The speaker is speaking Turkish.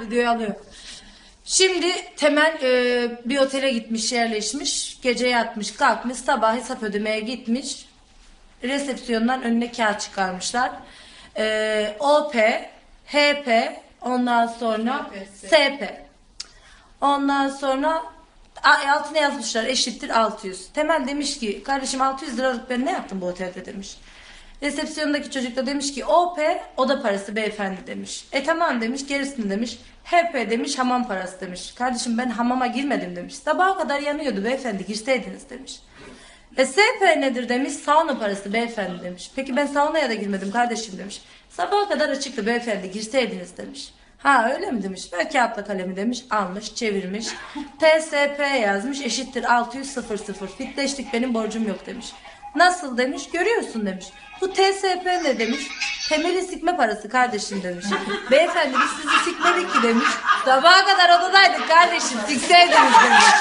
Videoyu alıyor. Şimdi Temel e, bir otele gitmiş yerleşmiş. Gece yatmış kalkmış sabah hesap ödemeye gitmiş. Resepsiyondan önüne kağıt çıkarmışlar. E, OP, HP ondan sonra SP. Ondan sonra a- altına yazmışlar eşittir 600. Temel demiş ki kardeşim 600 liralık ben ne yaptım bu otelde demiş. Resepsiyondaki çocuk da demiş ki OP oda parası beyefendi demiş. E tamam demiş gerisini demiş. HP demiş hamam parası demiş. Kardeşim ben hamama girmedim demiş. Sabaha kadar yanıyordu beyefendi girseydiniz demiş. E SP nedir demiş. Sauna parası beyefendi demiş. Peki ben saunaya da girmedim kardeşim demiş. Sabaha kadar açıktı beyefendi girseydiniz demiş. Ha öyle mi demiş. Ver kağıtla kalemi demiş. Almış çevirmiş. TSP yazmış eşittir 600 00. Fitleştik benim borcum yok demiş. Nasıl demiş. Görüyorsun demiş. Bu TSP ne demiş. Temeli sikme parası kardeşim demiş. Beyefendi biz sizi sikmedik ki demiş. Sabaha kadar odadaydık kardeşim sikseydiniz demiş.